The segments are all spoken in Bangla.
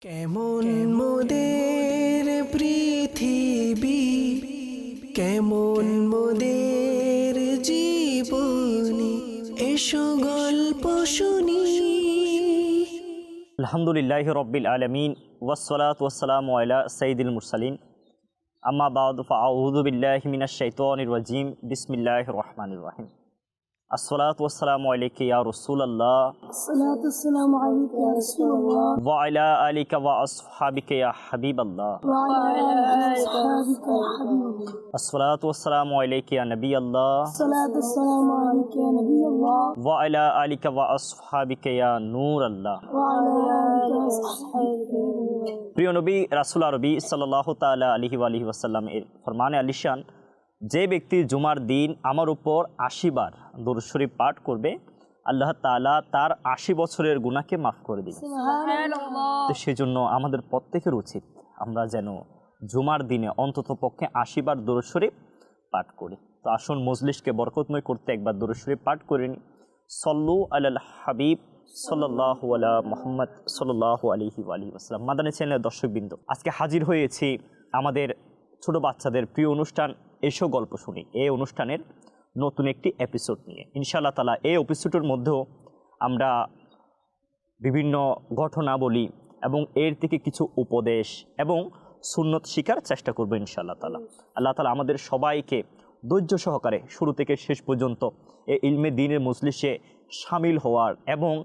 কেমন মোদের পৃথিবী? কেমন মোদের জীবনী? এসো গল্প শুনি। আলহামদুলিল্লাহ রব্বিল আলমিন ওয়াসলাত ওয়াসালাম আলা সঈদুল মুরসালিন। আম্মা বাদ ফাউদুবিল্লাহ মিনাশ শাইতানির রাজিম। বিসমিল্লাহ রহমানির রহিম। الصلاة والسلام عليك يا رسول الله ওয়া আলা আলিকা ওয়া আসহাবিকা ইয়া হাবিবাল্লাহ وعلى آل أصحابك يا حبيب الله আসসালাতু ওয়াসালামু আলাইকা ইয়া নবিয়াল্লাহ الصلاة والسلام عليك يا نبي الله ওয়া আলা আলিকা ওয়া আসহাবিকা ইয়া নূর আল্লাহ وعلى آلك وأصحابك يا نبي الله প্রিয় নবী রাসুল আরবি সাল্লাহ তালা আলহি আলহি ওয়াসাল্লাম এর ফরমানে আলিশান যে ব্যক্তি জুমার দিন আমার উপর আশিবার দরুশ্বরী পাঠ করবে আল্লাহ তালা তার আশি বছরের গুণাকে মাফ করে দিবে তো সেজন্য আমাদের প্রত্যেকের উচিত আমরা যেন জুমার দিনে অন্তত পক্ষে আশিবার দরুশ্বরীফ পাঠ করি। তো আসুন মজলিশকে বরকতময় করতে একবার দরুশ্বরীফ পাঠ করে নিই। সল্লু আল হাবিব সাল্লাহ আলা মোহাম্মদ সাল্লাহ আলহি আলী আসসালাম মাদানী চ্যানেলের দর্শকবৃন্দ আজকে হাজির হয়েছি আমাদের ছোট বাচ্চাদের প্রিয় অনুষ্ঠান এসো গল্প শুনি এই অনুষ্ঠানের নতুন একটি এপিসোড নিয়ে। ইনশাআল্লাহ তালা এই এপিসোডের মধ্যেও আমরা বিভিন্ন ঘটনাবলী এবং এর থেকে কিছু উপদেশ এবং সুন্নত শিকার চেষ্টা করব ইনশাআল্লাহ তালা আল্লাহ তালা আমাদের সবাইকে ধৈর্য সহকারে শুরু থেকে শেষ পর্যন্ত এই ইলমে দিনের মজলিসে সামিল হওয়ার এবং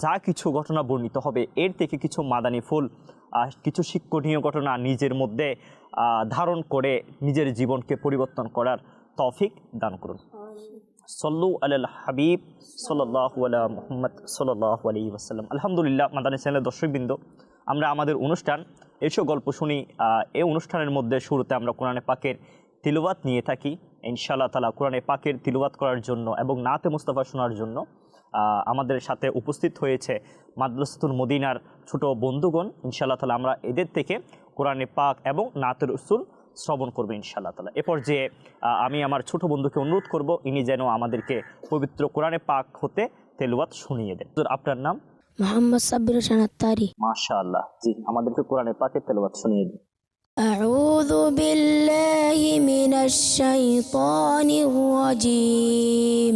যা কিছু ঘটনা বর্ণিত হবে, এর থেকে কিছু মাদানি ফুল কিছু শিক্ষণীয় ঘটনা নিজের মধ্যে ধারণ করে নিজের জীবনকে পরিবর্তন করার তৌফিক দান করুন। সল্লু আল হাবিব সাল্লাহ মোহাম্মদ সাল্লাহ আলী ওসাল্লাম আলহামদুলিল্লাহ, মাদানী চ্যানেলের দর্শকবৃন্দ, আমরা আমাদের অনুষ্ঠান এসব গল্প শুনি এই অনুষ্ঠানের মধ্যে শুরুতে আমরা কোরআনে পাকের তিলুয়াত নিয়ে থাকি। ইনশাআল্লাহ তালা কোরআনে পাকের তিলুয়াত করার জন্য এবং নাতে মুস্তাফা শোনার জন্য আমাদের সাথে উপস্থিত হয়েছে মাদ্রাসাতুল মদিনার ছোট বন্ধুগণ ইনশাআল্লাহ তালা আমরা এদের থেকে কোরআনে পাক এবং নাতের রসুল শ্রবণ করবো ইনশাআল্লাহ তালা এ পর্যায়ে আহ, আমি আমার ছোট বন্ধুকে অনুরোধ করব ইনি যেন আমাদেরকে পবিত্র কোরআনে পাক হতে তেলুয়াত শুনিয়ে দেন তো আপনার নাম محمد صبر التاري মাশা আল্লাহ জি আমাদেরকে কোরআনে পাকের তেলুয়াত শুনিয়ে দিন أعوذ بالله من الشيطان الرجيم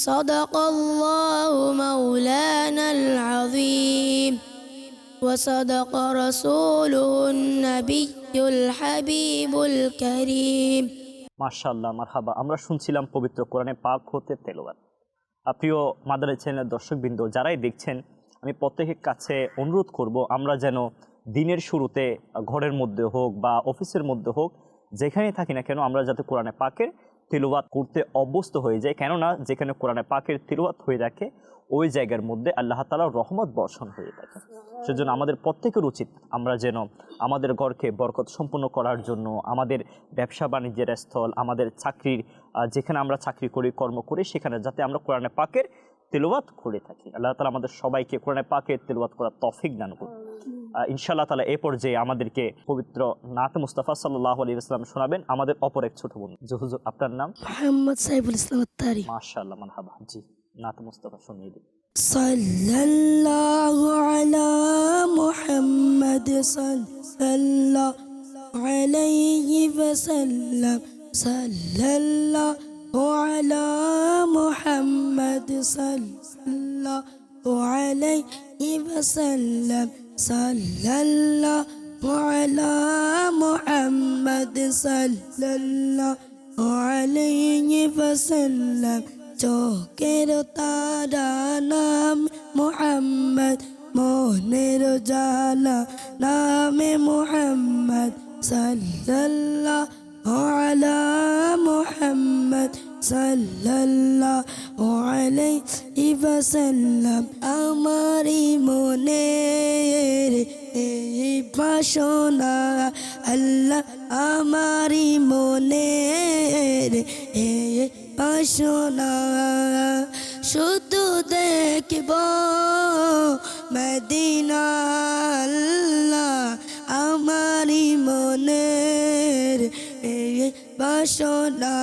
صدق الله مولانا العظيم وصدق رسوله النبي الحبيب الكريم মাশাআল্লাহ মারহাবা আমরা শুনছিলাম পবিত্র কোরআনে পাক হতে তেলাওয়াত আহ, প্রিয় মাদারে চ্যানেলের দর্শকবৃন্দ যারাই দেখছেন আমি প্রত্যেকের কাছে অনুরোধ করব আমরা যেন দিনের শুরুতে আহ, ঘরের মধ্যে হোক বা অফিসের মধ্যে হোক যেখানেই থাকি না কেন আমরা যাতে কোরআনে পাকের তিলুয়াত করতে অভ্যস্ত হয়ে যায়। কেননা, যেখানে কোরআনে পাকের তিলুয়াত হয়ে থাকে, ওই জায়গার মধ্যে আল্লাহ তালার রহমত বর্ষণ হয়ে থাকে। সেজন্য আমাদের প্রত্যেকের উচিত আমরা যেন আমাদের ঘরকে বরকত সম্পন্ন করার জন্য, আমাদের ব্যবসা বাণিজ্যের স্থল, আমাদের চাকরির যেখানে আমরা চাকরি করি, কর্ম করি, সেখানে যাতে আমরা কোরআনে পাকের তেলোয়াত করে থাকি। আল্লাহ তালা আমাদের সবাইকে কোরআনে পাকের তেলোয়াত করার তফিক দান করুন। ইনশাআল্লাহ তালা এ পর্যায়ে আমাদেরকে পবিত্র নাথ মুস্তাফা সাল্লাহ আলী ইসলাম শোনাবেন আমাদের অপর এক ছোট বোন জহুজুর আপনার নাম? মোহাম্মদ সাইফুল ইসলাম আত্তারি। মাশাআল্লাহ মানহাবা জি নাথ মুস্তাফা শুনিয়ে দিন। সাল্লাল্লাহু আলা মুহাম্মদ সাল্লাল্লাহু আলাইহি ওয়াসাল্লাম। সাল্লাল্লাহু আলা মুহাম্মদ সাল্লাল্লাহু আলাইহি ওয়াসাল্লাম। সাল্লাল্লাহু আলা মুহাম্মদ সাল্লাল্লাহু আলাইহি ওয়াসাল্লাম। চোখের তারা নাম মোহাম্মদ মোহনের জালা নামে মোহাম্মদ। সাল্লাল্লাহু আলা মোহাম্মদ। সাল্লাল্লাহু আলাইহি ওয়াসাল্লাম আমারি মনের এই বাসনা, আল্লাহ আমারি মনের এই বাসনা। শুধু দেখব মদিনা, আল্লাহ আমারি মনের এই বাসনা।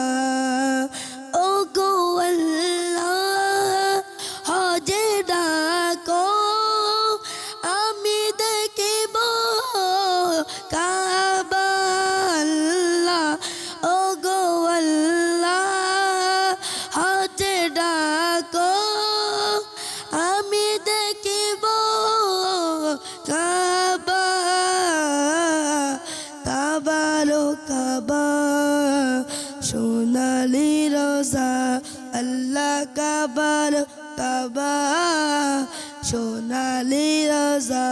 রোজা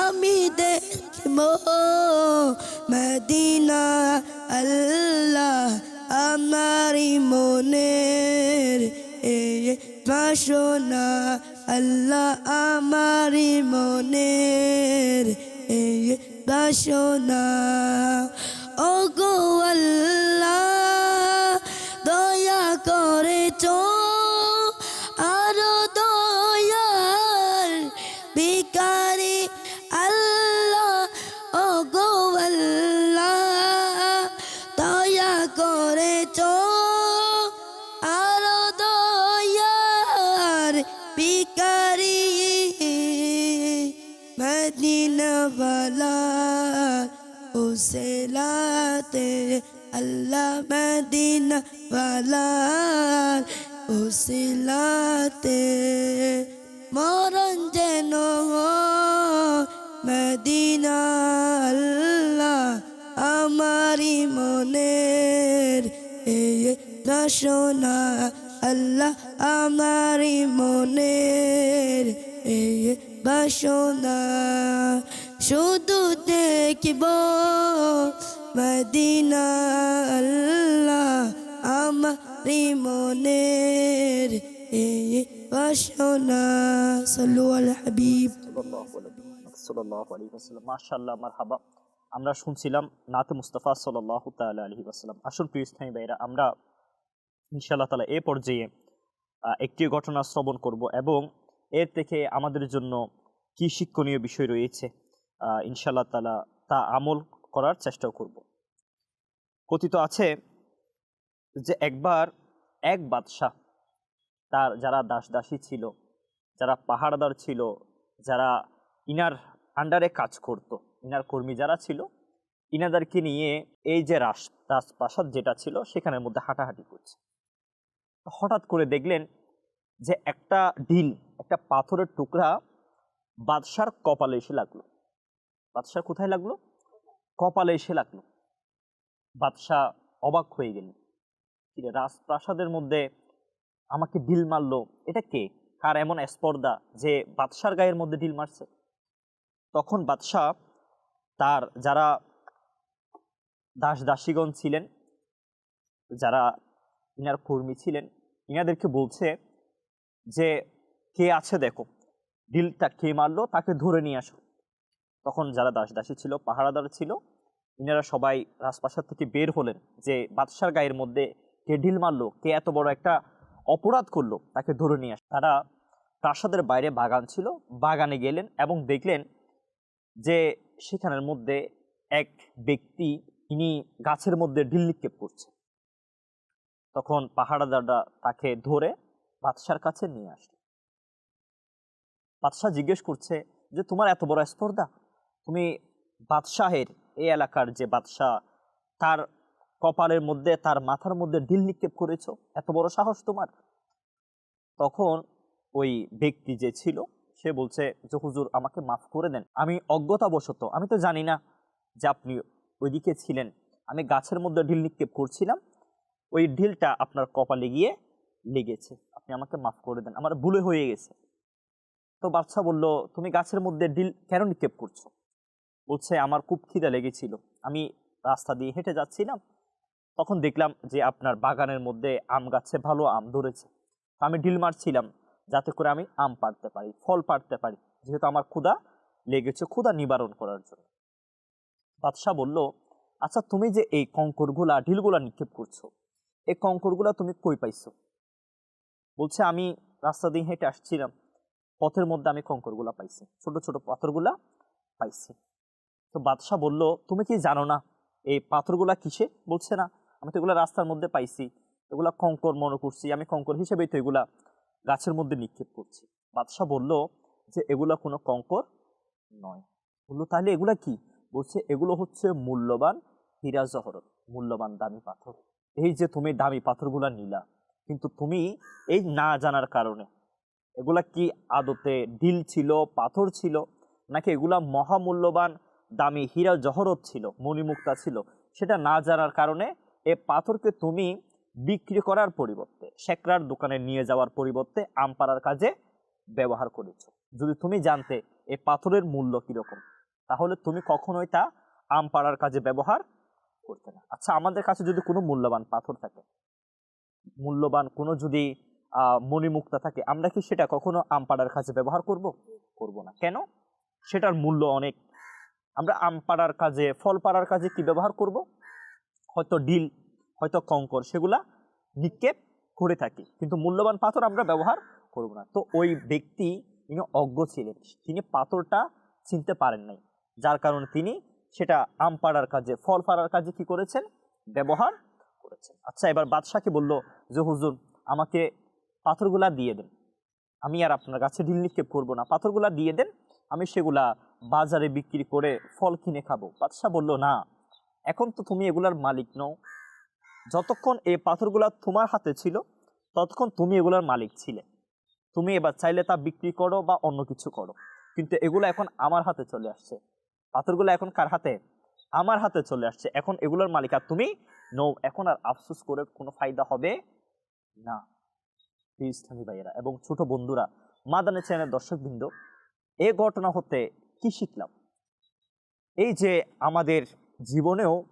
আমি দেখব মদিনা, আল্লাহ আমারি মনের এই বাসনা, আল্লাহ আমারি মনের এই বাসনা। ও গো আল্লাহ, দয়া করে চো মদিনা বালার উসিলাতে। মরণ যেন মদিনা আল্লাহ আমারি মনের। এ রসনা আল্লাহ আমারি মনের। এ বাসনা শুধু দেখব মদিনা আল্লাহ আমারি মনের বাসনা। সাল্লু আল হাবিব। মাশাল্লাহ মারহাবা। আমরা শুনছিলাম নাতে মুস্তাফা সাল্লাহ তাল আলহি আসাল্লাম আসুন প্রিয় ইসলামী ভাইরা আমরা ইনশাআল্লাহ তালা এ পর্যায়ে একটি ঘটনা শ্রবণ করব এবং এর থেকে আমাদের জন্য কি শিক্ষণীয় বিষয় রয়েছে ইনশাআল্লাহ তালা তা আমল করার চেষ্টাও করব। কথিত আছে যে একবার এক বাদশাহ তার যারা দাস দাসী ছিল, যারা পাহাড়দার ছিল, যারা ইনার আন্ডারে কাজ করত, ইনার কর্মী যারা ছিল, ইনাদেরকে নিয়ে এই যে রাস রাজপ্রাসাদ যেটা ছিল সেখানের মধ্যে হাঁটাহাঁটি করছে। হঠাৎ করে দেখলেন যে একটা ঢিল একটা পাথরের টুকরা বাদশার কপালে এসে লাগল। বাদশার কোথায় লাগল? কপালে এসে লাগল। বাদশাহ অবাক হয়ে গেলেন। কিরে রাজপ্রাসাদের মধ্যে আমাকে ঢিল মারলো, এটা কে? কার এমন স্পর্ধা যে বাদশার গায়ের মধ্যে ঢিল মারছে? তখন বাদশাহ তার যারা দাস দাসীগণ ছিলেন, যারা ইনার কর্মী ছিলেন, ইনাদেরকে বলছে যে, কে আছে দেখো? ডিলটা কে মারলো? তাকে ধরে নিয়ে আসো। তখন যারা দাস দাসী ছিল, পাহারাদার ছিল ইনারা সবাই রাজপ্রাসাদ থেকে বের হলেন যে বাদশার গায়ের মধ্যে কে ঢিল মারলো, কে এত বড় একটা অপরাধ করল, তাকে ধরে নিয়ে আস। তারা প্রাসাদের বাইরে বাগান ছিল, বাগানে গেলেন এবং দেখলেন যে সেখানের মধ্যে এক ব্যক্তি তিনি গাছের মধ্যে ঢিল নিক্ষেপ করছে। তখন পাহাড়াদাররা তাকে ধরে বাদশার কাছে নিয়ে আসলো বাদশাহ জিজ্ঞেস করছে যে, তোমার এত বড় স্পর্ধা? তুমি বাদশাহের এই এলাকার যে বাদশাহ, তার কপালের মধ্যে, তার মাথার মধ্যে ঢিল নিক্ষেপ করেছ? এত বড় সাহস তোমার? তখন ওই ব্যক্তি যে ছিল, সে বলছে, যে হুজুর, আমাকে মাফ করে দেন। আমি অজ্ঞতাবশত, আমি তো জানি না যে আপনি ওইদিকে ছিলেন। আমি গাছের মধ্যে ঢিল নিক্ষেপ করছিলাম। ওই ঢিলটা আপনার কপালে গিয়ে লেগেছে। আপনি আমাকে মাফ করে দেন। আমার ভুলে হয়ে গেছে। তো বাচ্চা বলল, তুমি গাছের মধ্যে ঢিল কেন নিক্ষেপ করছ? বলছে, আমার খুব খিদা লেগেছিল। আমি রাস্তা দিয়ে হেঁটে যাচ্ছিলাম, তখন দেখলাম যে আপনার বাগানের মধ্যে আম গাছে ভালো আম ধরেছে। আমি ঢিল মারছিলাম, যাতে করে আমি আম পাড়তে পারি, ফল পাড়তে পারি। যেহেতু আমার ক্ষুধা লেগেছে, ক্ষুধা নিবারণ করার জন্য। বাদশাহ বলল আচ্ছা তুমি যে এই কঙ্করগুলা, ঢিলগুলা নিক্ষেপ করছ এই কঙ্করগুলা তুমি কই পাইছো? বলছে, আমি রাস্তা দিয়ে হেঁটে আসছিলাম, পথের মধ্যে আমি কঙ্করগুলা পাইছি, ছোট ছোট পাথরগুলা পাইছি। তো বাদশাহ বলল, তুমি কি জানো না, এই পাথরগুলা কিসে? বলছে না, আমি তো এগুলা রাস্তার মধ্যে পাইছি, এগুলা কঙ্কর মনে করছি, আমি কঙ্কর হিসেবেই তো এগুলা গাছের মধ্যে নিক্ষেপ করছি। বাদশাহ বলল, যে এগুলা কোনো কঙ্কর নয়। বলল তাহলে এগুলা কি? বলছে, এগুলো হচ্ছে মূল্যবান হীরা জহরত, মূল্যবান দামি পাথর। এই যে তুমি দামি পাথরগুলা নিলা, কিন্তু তুমি এই না জানার কারণে, এগুলা কি আদতে ঢিল ছিল, পাথর ছিল, নাকি এগুলা মহামূল্যবান দামি হীরা জহরত ছিল, মণিমুক্তা ছিল। সেটা না জানার কারণে এ পাথরকে তুমি বিক্রি করার পরিবর্তে শেকরার দোকানে নিয়ে যাওয়ার পরিবর্তে আম পাড়ার কাজে ব্যবহার করেছ। যদি তুমি জানতে এ পাথরের মূল্য কীরকম, তাহলে তুমি কখনোই তা আম পাড়ার কাজে ব্যবহার করতে না। আচ্ছা আমাদের কাছে যদি কোনো মূল্যবান পাথর থাকে, মূল্যবান কোনো যদি মণিমুক্তা থাকে, আমরা কি সেটা কখনো আম পাড়ার কাজে ব্যবহার করব? করব না। কেন? সেটার মূল্য অনেক আমরা আম পাড়ার কাজে, ফল পাড়ার কাজে কি ব্যবহার করব? হয়তো ডিল, হয়তো কঙ্কর, সেগুলা নিক্ষেপ করে থাকি। কিন্তু মূল্যবান পাথর আমরা ব্যবহার করব না। তো ওই ব্যক্তি তিনি অজ্ঞ ছিলেন। তিনি পাথরটা চিনতে পারেন নাই। যার কারণে তিনি সেটা আম পাড়ার কাজে, ফল পাড়ার কাজে কি করেছেন? ব্যবহার করেছেন। আচ্ছা এবার বাদশাকে বলল, যে হুজুর, আমাকে পাথরগুলা দিয়ে দেন। আমি আর আপনার কাছে ঢিল নিক্ষেপ করব না। পাথরগুলা দিয়ে দেন, আমি সেগুলা বাজারে বিক্রি করে ফল কিনে খাব। বাদশাহ বলল, না, এখন তো তুমি এগুলার মালিক নও। যতক্ষণ এই পাথরগুলা তোমার হাতে ছিল, ততক্ষণ তুমি এগুলার মালিক ছিলে। তুমি এবার চাইলে তা বিক্রি করো বা অন্য কিছু করো। কিন্তু এগুলো এখন আমার হাতে চলে আসছে। পাথরগুলো এখন কার হাতে? আমার হাতে চলে আসছে। এখন এগুলোর মালিক আর তুমি নৌ এখন আর আফসোস করে কোনো ফায়দা হবে না। ইসলামী ভাইয়েরা এবং ছোট বন্ধুরা, মাদানে চ্যানেলের দর্শকবৃন্দ, এ ঘটনা হতে কি শিখলাম। এই যে আমাদের জীবনেও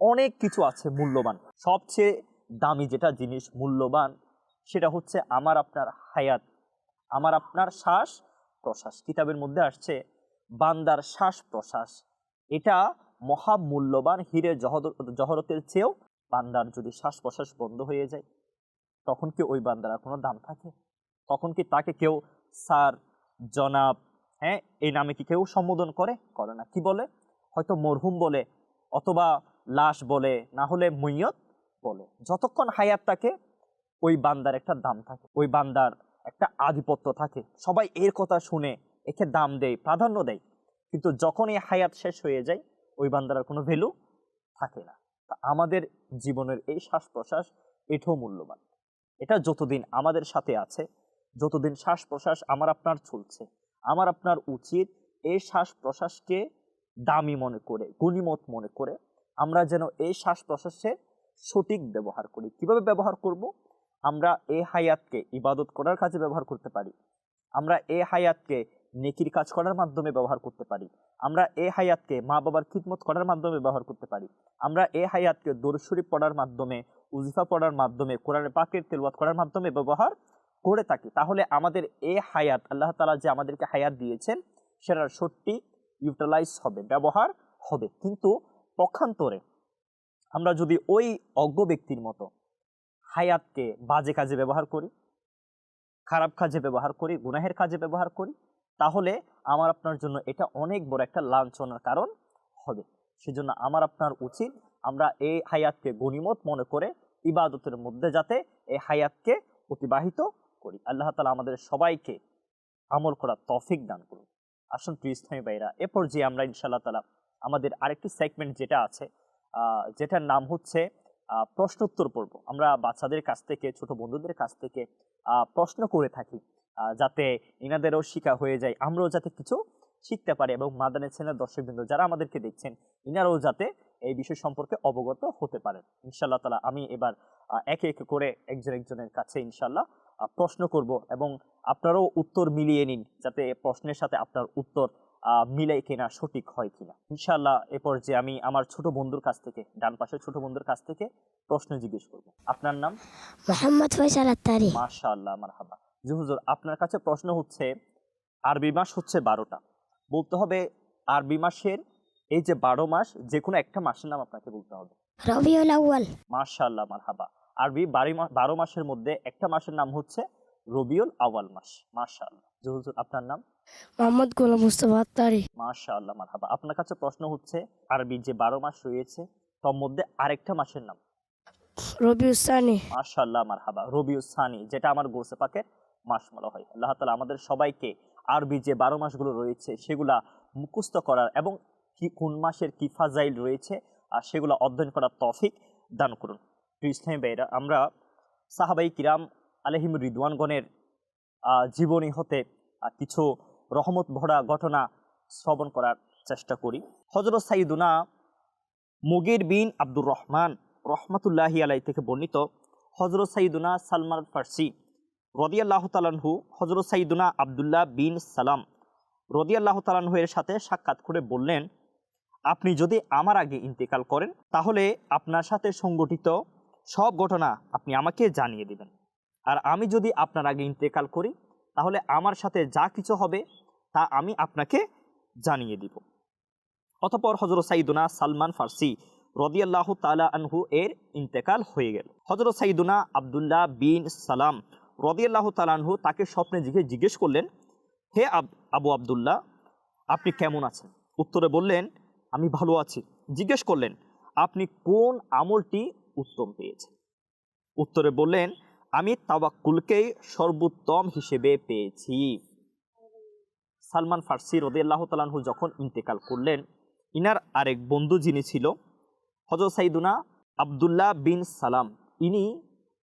অনেক কিছু আছে মূল্যবান। সবচেয়ে দামি যেটা জিনিস মূল্যবান, সেটা হচ্ছে আমার আপনার হায়াত, আমার আপনার শ্বাস প্রশ্বাস। কিতাবের মধ্যে আসছে, বান্দার শ্বাস প্রশ্বাস। এটা মহামূল্যবান হিরে জহদ- জহরতের চেয়েও বান্দার যদি শ্বাস প্রশ্বাস বন্ধ হয়ে যায়, তখন কি ওই বান্দার কোনো দাম থাকে? তখন কি তাকে কেউ, স্যার, জনাব হ্যাঁ এই নামে কি কেউ সম্বোধন করে? করে না। কি বলে? হয়তো মরহুম বলে, অথবা লাশ বলে, না হলে মৈয়ত বলে। যতক্ষণ হায়াত থাকে, ওই বান্দার একটা দাম থাকে। ওই বান্দার একটা আধিপত্য থাকে। সবাই এর কথা শুনে একে দাম দেয়, প্রাধান্য দেয়। কিন্তু যখন এই হায়াত শেষ হয়ে যায়, ওই বান্দার কোনো ভ্যালু থাকে না। তা আমাদের জীবনের এই শ্বাস প্রশ্বাস এটাও মূল্যবান। এটা যতদিন আমাদের সাথে আছে, যতদিন শ্বাস প্রশ্বাস আমার আপনার চলছে। আমার আপনার উচিত এই শ্বাস প্রশ্বাসকে দামি মনে করে, গণিমত মনে করে আমরা যেন এই শ্বাস প্রশ্বাসে সঠিক ব্যবহার করি। কীভাবে ব্যবহার করব? আমরা এই হায়াতকে ইবাদত করার কাজে ব্যবহার করতে পারি। আমরা এই হায়াতকে নেকির কাজ করার মাধ্যমে ব্যবহার করতে পারি। আমরা এই হায়াতকে মা বাবার খিদমত করার মাধ্যমে ব্যবহার করতে পারি। আমরা এই হায়াতকে দরশরীফ পড়ার মাধ্যমে, উজিফা পড়ার মাধ্যমে, কোরআনে পাকের তেলওয়াত করার মাধ্যমে ব্যবহার করে থাকি, তাহলে আমাদের এ হায়াত, আল্লাহ তালা যে আমাদেরকে হায়াত দিয়েছেন, সেটার সত্যি ইউটিলাইজ হবে, ব্যবহার হবে। কিন্তু পক্ষান্তরে আমরা যদি ওই অজ্ঞ ব্যক্তির মতো হায়াতকে বাজে কাজে ব্যবহার করি, খারাপ কাজে ব্যবহার করি, গুনাহের কাজে ব্যবহার করি, তাহলে আমার আপনার জন্য এটা অনেক বড় একটা লাঞ্ছনার কারণ হবে। সেজন্য আমার আপনার উচিত আমরা এই হায়াতকে গণিমত মনে করে ইবাদতের মধ্যে যাতে এই হায়াতকে অতিবাহিত করি। আল্লাহ তালা আমাদের সবাইকে আমল করার তফিক দান করুন। আসুন প্রিয় ইসলামী ভাইরা এ পর্যায়ে আমরা ইনশাআল্লাহ তালা আমাদের আরেকটি সেগমেন্ট যেটা আছে যেটার নাম হচ্ছে প্রশ্নোত্তর পর্ব। আমরা বাচ্চাদের কাছ থেকে, ছোট বন্ধুদের কাছ থেকে প্রশ্ন করে থাকি যাতে ইনাদেরও শিকা হয়ে যায়, আমরাও যাতে কিছু শিখতে পারি এবং মাদানের চ্যানেল দর্শকবৃন্দ যারা আমাদেরকে দেখছেন, ইনারাও যাতে এই বিষয় সম্পর্কে অবগত হতে পারেন। ইনশাল্লাহ তালা আমি এবার একে একে করে একজন একজনের কাছে ইনশাল্লাহ প্রশ্ন করব এবং আপনারাও উত্তর মিলিয়ে নিন যাতে প্রশ্নের সাথে আপনার উত্তর আহ, মিলে কিনা সঠিক হয় কিনা। ইনশাল্লাহ এ পর্যায়ে আমি আমার ছোট বন্ধুর কাছ থেকে ডান পাশের ছোট বন্ধুর কাছ থেকে প্রশ্ন জিজ্ঞেস করব। আপনার নাম? মোহাম্মদ ফয়সাল আত্তারি। মাশাআল্লাহ মারহাবা। জি হুজুর আপনার কাছে প্রশ্ন হচ্ছে আরবি মাস হচ্ছে বারোটা। বলতে হবে আরবি মাসের এই যে বারো মাস যে কোনো একটা মাসের নাম আপনাকে বলতে হবে। রবিউল আউয়াল। মাশাআল্লাহ মারহাবা। আরবি বারি বারো মাসের মধ্যে একটা মাসের নাম হচ্ছে রবিউল আওয়াল মাস। মাশাআল্লাহ। জি হুজুর আপনার নাম? মোহাম্মদ গোলাম মুস্তফা আত্তারি। মাশাআল্লাহ মারহাবা। আপনার কাছে প্রশ্ন হচ্ছে আরবি যে বারো মাস রয়েছে তার মধ্যে আরেকটা মাসের নাম? রবিউসানি মাশাআল্লাহ মারহাবা। রবিউস সানি যেটা আমার গোসে পাকের মাস বলা হয়। আল্লাহ তালা আমাদের সবাইকে আরবি যে বারো মাসগুলো রয়েছে সেগুলা মুখস্থ করার এবং কি কোন মাসের কি ফাজাইল রয়েছে আর সেগুলো অধ্যয়ন করার তফিক দান করুন। ইসলামী ভাইরা আমরা সাহাবাই কিরাম আলহিম রিদওয়ানগণের জীবনী হতে কিছু রহমত ভরা ঘটনা শ্রবণ করার চেষ্টা করি। হজরত সাইদুনা মুগির বিন আব্দুর রহমান রহমতুল্লাহি আলাই থেকে বর্ণিত হজরত সাইদুনা সালমান ফার্সি রদিয়াল্লাহ তালানহু হজরত সাইদুনা আবদুল্লাহ বিন সালাম রদিয়াল্লাহ তালানহু এর সাথে সাক্ষাৎ করে বললেন, আপনি যদি আমার আগে ইন্তেকাল করেন, তাহলে আপনার সাথে সংগঠিত সব ঘটনা আপনি আমাকে জানিয়ে দিবেন। আর আমি যদি আপনার আগে ইন্তেকাল করি, তাহলে আমার সাথে যা কিছু হবে, তা আমি আপনাকে জানিয়ে দিব। অতপর হজরত সাইদুনা সালমান ফার্সি রদিয়াল্লাহ তালা আনহু এর ইন্তেকাল হয়ে গেল। হজরত সাইদুনা আবদুল্লাহ বিন সালাম রদিয়াল্লাহ তালানহু তাকে স্বপ্নে জিজ্ঞে জিজ্ঞেস করলেন, হে আব, আবু আবদুল্লাহ, আপনি কেমন আছেন? উত্তরে বললেন, আমি ভালো আছি। জিজ্ঞেস করলেন, আপনি কোন আমলটি উত্তম পেয়েছেন উত্তরে বললেন, আমি তাওয়াক্কুলকেই সর্বোত্তম হিসেবে পেয়েছি। সালমান ফার্সি রদিয়াল্লাহ তালানহু যখন ইন্তেকাল করলেন, ইনার আরেক বন্ধু যিনি ছিল হজরত সাইদুনা আবদুল্লাহ বিন সালাম, ইনি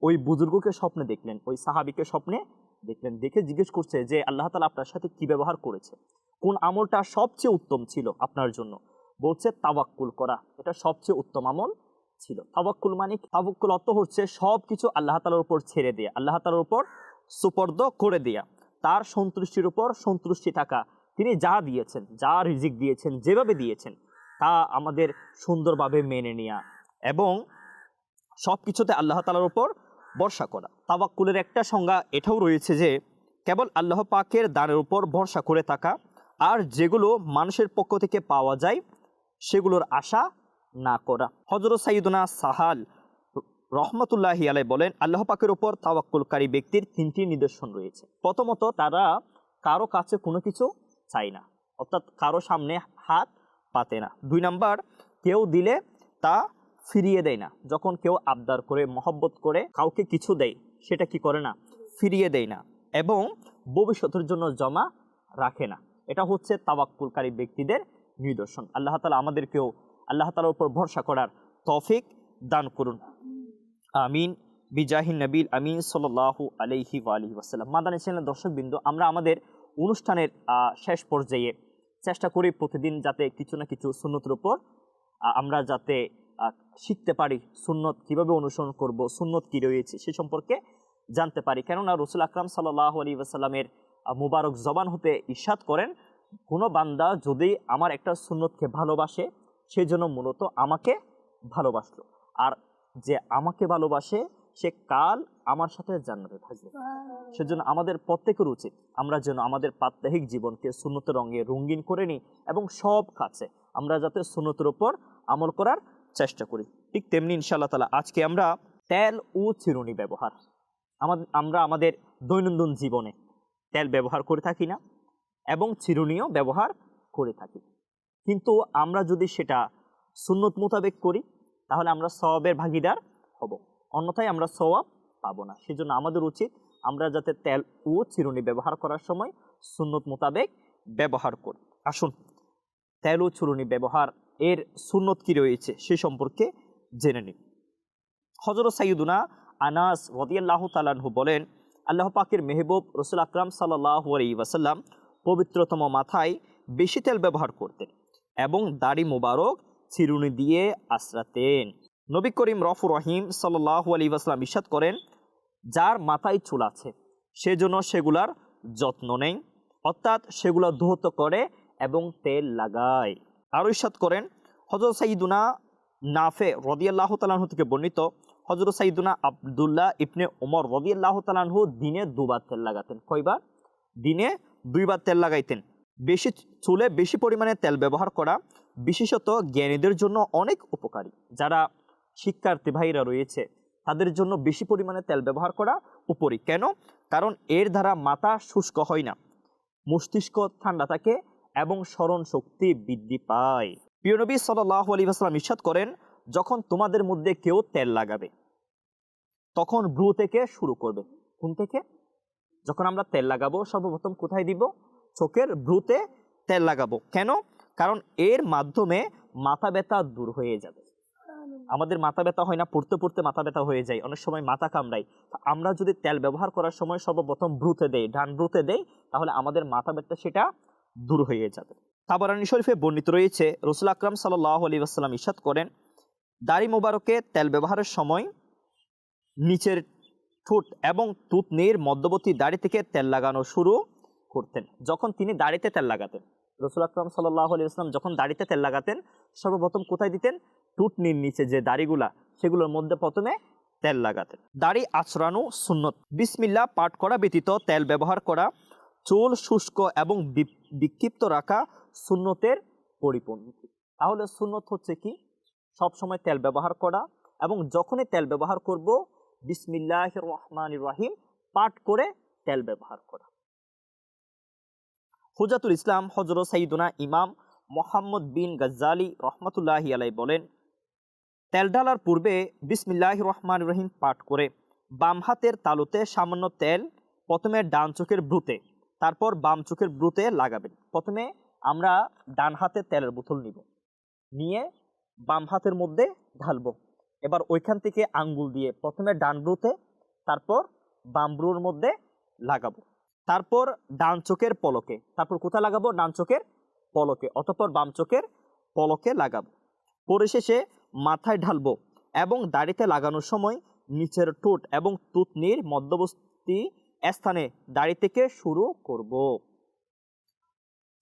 ওই বুজুর্গকে স্বপ্নে দেখলেন, ওই সাহাবিকে স্বপ্নে দেখলেন, দেখে জিজ্ঞেস করছে যে, আল্লাহ তালা আপনার সাথে কি ব্যবহার করেছে? কোন আমলটা সবচেয়ে উত্তম ছিল আপনার জন্য? বলছে, তাওয়াক্কুল করা, এটা সবচেয়ে উত্তম আমল ছিল। তাওয়াক্কুল মানে কি? তাওয়াক্কুল অর্থ হচ্ছে সব কিছু আল্লাহ তালার উপর ছেড়ে দেয়া, আল্লাহ তালার উপর সুপর্দ করে দেয়া, তার সন্তুষ্টির উপর সন্তুষ্টি থাকা। তিনি যা দিয়েছেন, যা রিজিক দিয়েছেন, যেভাবে দিয়েছেন, তা আমাদের সুন্দরভাবে মেনে নেওয়া এবং সব কিছুতে আল্লাহ তালার উপর ভরসা করা। তাবাক্কুলের একটা সংজ্ঞা এটাও রয়েছে যে, কেবল আল্লাহ পাকের দানের উপর ভরসা করে থাকা, আর যেগুলো মানুষের পক্ষ থেকে পাওয়া যায়, সেগুলোর আশা না করা। হজরত সাইদুনা সাহাল রহমতুল্লাহি আলাই বলেন, আল্লাহ পাকের উপর তাওয়াক্কুলকারী ব্যক্তির তিনটি নিদর্শন রয়েছে। প্রথমত, তারা কারও কাছে কোনো কিছু চায় না, অর্থাৎ কারও সামনে হাত পাতে না। দুই নাম্বার, কেউ দিলে তা ফিরিয়ে দেয় না। যখন কেউ আবদার করে, মহব্বত করে কাউকে কিছু দেয়, সেটা কি করে না? ফিরিয়ে দেয় না এবং ভবিষ্যতের জন্য জমা রাখে না। এটা হচ্ছে তাওয়াক্কুলকারী ব্যক্তিদের নিদর্শন। আল্লাহ তালা আমাদেরকেও আল্লাহ তালার উপর ভরসা করার তৌফিক দান করুন। আমিন। বিজাহিন নবীল আমিন সাল্লাহু আলহি আলহি ওয়াসাল্লাম। মাদানী চ্যানেল দর্শকবৃন্দ, আমরা আমাদের অনুষ্ঠানের শেষ পর্যায়ে চেষ্টা করি প্রতিদিন যাতে কিছু না কিছু সুন্নতের উপর আমরা যাতে শিখতে পারি সুন্নত, কীভাবে অনুসরণ করব, সুন্নত কি রয়েছে সে সম্পর্কে জানতে পারি। কেননা রসুল আকরাম সাল্লাহ আলী ওয়াসাল্লামের মুবারক জবান হতে ইস্বাদ করেন, কোনো বান্দা যদি আমার একটা সুন্নতকে ভালোবাসে সেই জন্য মূলত আমাকে ভালোবাসলো। আর যে আমাকে ভালোবাসে, সে কাল আমার সাথে জান্নাতে থাকবে। সেজন্য আমাদের প্রত্যেকের উচিত আমরা যেন আমাদের প্রাত্যহিক জীবনকে সুন্নত রঙে রঙিন করে নিই এবং সব কাছে আমরা যাতে সুন্নতের ওপর আমল করার চেষ্টা করি। ঠিক তেমনি ইনশাআল্লাহ তালা আজকে আমরা তেল ও চিরুনি ব্যবহার। আমাদের আমরা আমাদের দৈনন্দিন জীবনে তেল ব্যবহার করে থাকি না এবং চিরুনিও ব্যবহার করে থাকি। কিন্তু আমরা যদি সেটা সুন্নত মোতাবেক করি, তাহলে আমরা সওয়াবের ভাগিদার হব। অন্যথায় আমরা সওয়াব পাবো না। সেজন্য আমাদের উচিত আমরা যাতে তেল ও চিরুনি ব্যবহার করার সময় সুন্নত মোতাবেক ব্যবহার করি। আসুন, তেল ও চিরুনি ব্যবহার এর সুন্নত কি রয়েছে সে সম্পর্কে জেনে নিন হজরত সাইয়ুদুনা আনাস রদিয়াল্লাহ তালানহু বলেন, আল্লাহ পাকের মেহবুব রসুল আকরাম সাল্লাহ আলী ওয়াসাল্লাম পবিত্রতম মাথায় বেশি তেল ব্যবহার করতেন। এবং দাড়ি মোবারক চিরুনি দিয়ে আশ্রাতেন। নবী করিম রফুর রহিম সাল্লাহ আলী ওয়াসাল্লাম ইসাদ করেন, যার মাথায় চুল আছে সেজন্য সেগুলার যত্ন নেই অর্থাৎ সেগুলো ধৌত করে এবং তেল লাগায়। আরও ইসাদ করেন হজরত সাইদুনা নাফে রদিয়াল্লাহ তালাহু থেকে বর্ণিত হজরত সাইদুনা আবদুল্লাহ ইবনে ওমর রদিয়াল্লাহ তালাহু দিনে দুবার তেল লাগাতেন। কয়বার? দিনে দুইবার তেল লাগাইতেন। বেশি চুলে বেশি পরিমাণে তেল ব্যবহার করা বিশেষত জ্ঞানীদের জন্য অনেক উপকারী। যারা শিক্ষার্থী ভাইরা রয়েছে, তাদের জন্য বেশি পরিমাণে তেল ব্যবহার করা উপরি। কেন? কারণ এর দ্বারা মাথা শুষ্ক হয় না, মস্তিষ্ক ঠান্ডা থাকে এবং স্মরণ শক্তি বৃদ্ধি পায়। প্রিয় নবী সাল্লাহ আলী আসসালাম করেন, যখন তোমাদের মধ্যে কেউ তেল লাগাবে, তখন ব্রু থেকে শুরু করবে। কোন থেকে? যখন আমরা তেল লাগাবো, সর্বপ্রথম কোথায় দিব? চোখের ভ্রুতে তেল লাগাবো। কেন? কারণ এর মাধ্যমে মাথা ব্যথা দূর হয়ে যাবে। আমাদের মাথা ব্যথা হয় না, পড়তে পড়তে মাথা ব্যথা হয়ে যায়, অনেক সময় মাথা কামড়ায়। তো আমরা যদি তেল ব্যবহার করার সময় সর্বপ্রথম ভ্রুতে দেই, ডান ভ্রুতে দেই, তাহলে আমাদের মাথা ব্যথা সেটা দূর হয়ে যাবে। তাবারানি শরীফে বর্ণিত রয়েছে, রসুল আকরাম সাল্লাহ আলী আসসালাম ইসাদ করেন, দাড়ি মোবারকে তেল ব্যবহারের সময় নিচের ঠোঁট এবং তুতনির মধ্যবর্তী দাড়ি থেকে তেল লাগানো শুরু করতেন। যখন তিনি দাড়িতে তেল লাগাতেন। রসুল আকরম সাল্লাহ ইসলাম যখন দাড়িতে তেল লাগাতেন, সর্বপ্রথম কোথায় দিতেন? টুটনির নিচে যে দাড়িগুলা, সেগুলোর মধ্যে প্রথমে তেল লাগাতেন। দাড়ি আচরানো সুন্নত। বিসমিল্লা পাঠ করা ব্যতীত তেল ব্যবহার করা, চুল শুষ্ক এবং বিক্ষিপ্ত রাখা সুন্নতের পরিপন্থী। তাহলে সুন্নত হচ্ছে কি? সব সময় তেল ব্যবহার করা এবং যখনই তেল ব্যবহার করব বিসমিল্লাহ রহমান রাহিম, পাঠ করে তেল ব্যবহার করা। হুজাতুল ইসলাম হজরত সাইদুনা ইমাম মোহাম্মদ বিন গজ্জালি রহমতুল্লাহি আলাই বলেন, তেল ঢালার পূর্বে বিসমিল্লাহ রহমান রহিম পাঠ করে বাম হাতের তালুতে সামান্য তেল, প্রথমে ডান চোখের ব্রুতে, তারপর বাম চোখের ব্রুতে লাগাবেন। প্রথমে আমরা ডান হাতে তেলের বোতল নিব, নিয়ে বাম হাতের মধ্যে ঢালবো। এবার ওইখান থেকে আঙ্গুল দিয়ে প্রথমে ডান ব্রুতে, তারপর বাম ব্রুর মধ্যে লাগাবো। তারপর ডান চোখের পলকে। তারপর কোথায় লাগাবো? ডান চোখের পলকে, অতঃপর বাম চোখের পলকে লাগাবো। পরিশেষে মাথায় ঢালবো এবং দাড়িতে লাগানোর সময় নিচের ঠোঁট এবং তুতনির মধ্যবর্তী স্থানে দাড়ি থেকে শুরু করব।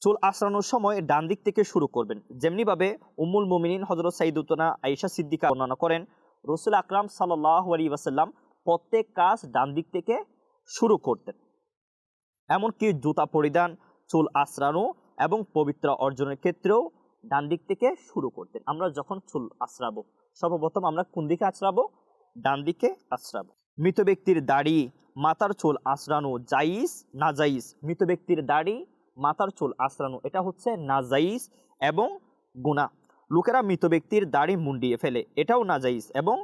চুল আশ্রানোর সময় ডান দিক থেকে শুরু করবেন। যেমনিভাবে উম্মুল মুমিনিন হজরত সাইদুতনা আয়েশা সিদ্দিকা বর্ণনা করেন, রসুল আকরাম সাল্লাহ আলী ওয়াসাল্লাম প্রত্যেক কাজ ডান দিক থেকে শুরু করতেন। এমনকি জুতা পরিধান, চুল আশ্রানো এবং পবিত্র অর্জনের ক্ষেত্রেও ডান দিক থেকে শুরু করতেন আমরা যখন চুল আশ্রাবো, সর্বপ্রথম আমরা কোন দিকে আশ্রাবো? ডান দিকে আশ্রাবো। মৃত ব্যক্তির দাড়ি, মাথার চুল আশ্রানো, জাইজ নাজাইজ মৃত ব্যক্তির দাড়ি, মাথার চুল আশ্রানো, এটা হচ্ছে নাজাইজ এবং গুণা। লোকেরা মৃত ব্যক্তির দাড়ি মুন্ডিয়ে ফেলে, এটাও নাজাইজ এবং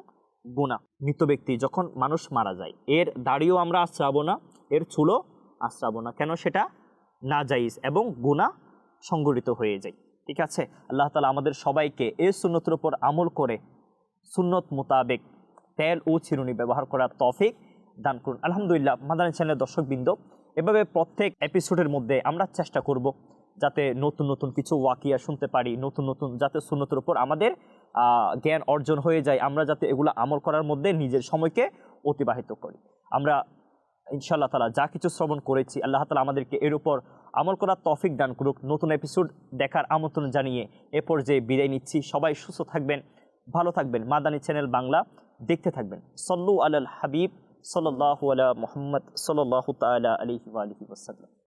গুণা। মৃত ব্যক্তি যখন মানুষ মারা যায়, এর দাড়িও আমরা আশ্রাবো না, এর চুলও আশ্রাবো না। কেন? সেটা নাজাইজ এবং গুণা সংগঠিত হয়ে যায়। ঠিক আছে? আল্লাহ তালা আমাদের সবাইকে এই সুন্নতের উপর আমল করে সুন্নত মোতাবেক তেল ও চিরুনি ব্যবহার করার তফিক দান করুন। আলহামদুলিল্লাহ, মাদানী চ্যানেলের দর্শকবৃন্দ, এভাবে প্রত্যেক এপিসোডের মধ্যে আমরা চেষ্টা করব যাতে নতুন নতুন কিছু ওয়াকিয়া শুনতে পারি, নতুন নতুন যাতে সুন্নতের উপর আমাদের জ্ঞান অর্জন হয়ে যায়, আমরা যাতে এগুলো আমল করার মধ্যে নিজের সময়কে অতিবাহিত করি। আমরা ইনশাআল্লাহ তালা যা কিছু শ্রবণ করেছি, আল্লাহ তালা আমাদেরকে এর উপর আমল করার তফিক দান করুক। নতুন এপিসোড দেখার আমন্ত্রণ জানিয়ে এ পর্যায়ে বিদায় নিচ্ছি। সবাই সুস্থ থাকবেন, ভালো থাকবেন। মাদানী চ্যানেল বাংলা, দেখতে থাকবেন। সল্লু আলাল হাবিব সাল্লাহ আলা মোহাম্মদ সাল্লাহ তালা আলহি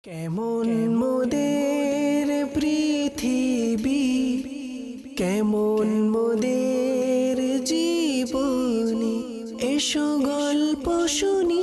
কেমন মোদের পৃথিবী, কেমন মোদের জীবনী, এসো গল্প শুনি।